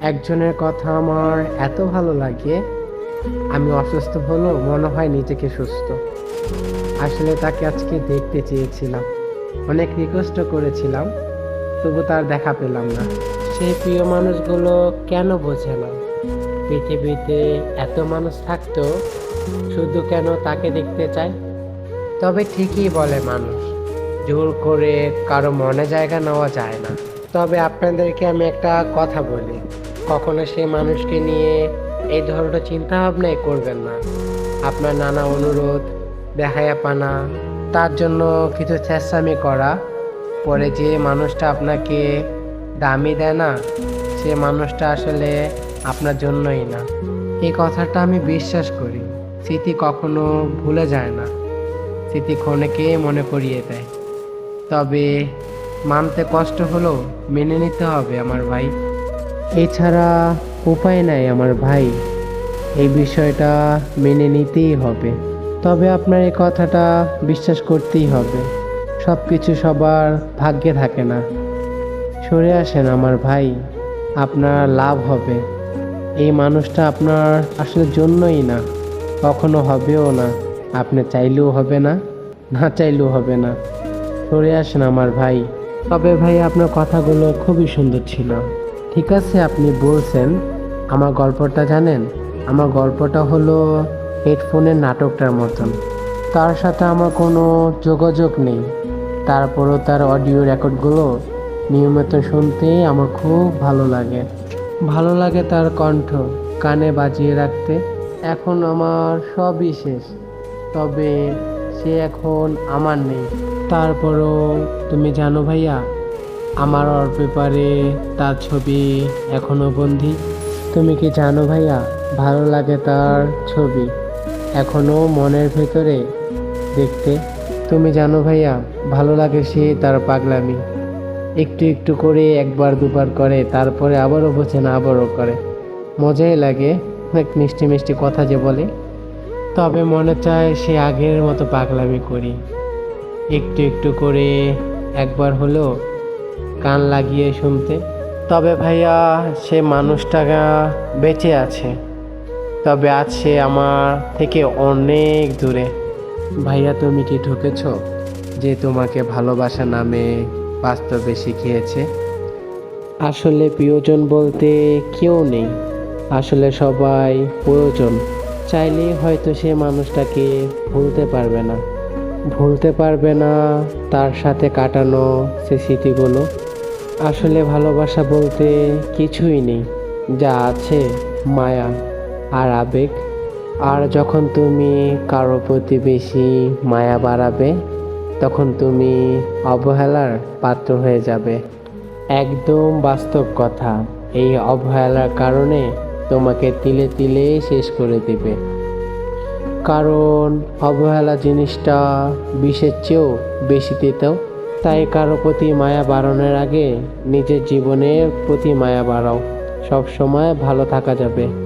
একজনের কথা আমার এত ভালো লাগে, আমি অসুস্থ হলেও মনে হয় নিজেকে সুস্থ। আসলে তাকে আজকে দেখতে চেয়েছিলাম, অনেক রিকোয়েস্টও করেছিলাম, তবু তার দেখা পেলাম না। সেই প্রিয় মানুষগুলো কেন বোঝে না? পৃথিবীতে এত মানুষ থাকতেও শুধু কেন তাকে দেখতে চায়? তবে ঠিকই বলে মানুষ, জোর করে কারও মনে জায়গা নেওয়া যায় না। তবে আপনাদেরকে আমি একটা কথা বলি কখনো সেই মানুষকে নিয়ে এই ধরনের চিন্তা ভাবনাই করবেন না। আপনার নানা অনুরোধ দেখায়া পানা তার জন্য কিছু চেষ্টামি করা, পরে যে মানুষটা আপনাকে দামি দেয় না, সে মানুষটা আসলে আপনার জন্যই না। এই কথাটা আমি বিশ্বাস করি। স্মৃতি কখনো ভুলে যায় না। স্মৃতি ক্ষণেকে মনে করিয়ে দেয়। তবে মানতে কষ্ট হলেও মেনে নিতে হবে আমার ভাই। এছাড়া উপায় নাই আমার ভাই। এই বিষয়টা মেনে নিতেই হবে। তবে আপনার এই কথাটা বিশ্বাস করতেই হবে। সব কিছু সবার ভাগ্যে থাকে না। সরে আসেন আমার ভাই, আপনার লাভ হবে। এই মানুষটা আপনার আসলে জন্যই না, কখনো হবেও না। আপনি চাইলেও হবে না না চাইলেও হবে না। সরে আসেন আমার ভাই। তবে ভাই, আপনার কথাগুলো খুবই সুন্দর ছিল। ঠিক আছে, আপনি বলছেন। আমার গল্পটা জানেন? আমার গল্পটা হলো হেডফোনের নাটকটার মতন। তার সাথে আমার কোনো যোগাযোগ নেই। তারপরও তার অডিও রেকর্ডগুলো নিয়মিত শুনতে আমার খুব ভালো লাগে। ভালো লাগে তার কণ্ঠ, কানে বাজিয়ে রাখতে। এখন আমার সবই শেষ। তবে সে এখন আমার নেই। তারপরও, তুমি জানো ভাইয়া আমার পেপারে তার ছবি এখনও বন্দি। তুমি কি জানো ভাইয়া, ভালো লাগে তার ছবি। এখনও মনের ভেতরে দেখতে। তুমি জানো ভাইয়া, ভালো লাগে সে তার পাগলামি। একটু একটু করে একবার দুবার করে, তারপরে আবারও বোঝে না, আবারও করে। মজাই লাগে, অনেক মিষ্টি মিষ্টি কথা যে বলে। তবে মনে চায় সে আগের মতো পাগলামি করি। একটু একটু করে একবার হলেও কান লাগিয়ে শুনতে। তবে ভাইয়া, সে মানুষটা বেঁচে আছে। তবে আজ সে আমার থেকে অনেক দূরে। ভাইয়া, তুমি কি ঠকেছ যে তোমাকে ভালোবাসা নামে বাস্তবে শিখিয়েছে? আসলে প্রিয়জন বলতে কেউ নেই। আসলে সবাই প্রয়োজন। চাইলেই হয়তো সে মানুষটাকে ভুলতে পারবে না। ভুলতে পারবে না তার সাথে কাটানো সে স্মৃতিগুলো। আসলে ভালোবাসা বলতে কিছুই নেই। যা আছে, মায়া আর আবেগ। আর যখন তুমি কারও প্রতি বেশি মায়া বাড়াবে, তখন তুমি অবহেলার পাত্র হয়ে যাবে। একদম বাস্তব কথা, এই অবহেলার কারণে তোমাকে তিলে তিলে শেষ করে দেবে। কারণ অবহেলা জিনিসটা বিষের চেয়েও বেশি দিতেও তাই কারও প্রতি মায়া বাড়ানোর আগে নিজের জীবনের প্রতি মায়া বাড়াও। সব সময় ভালো থাকা যাবে।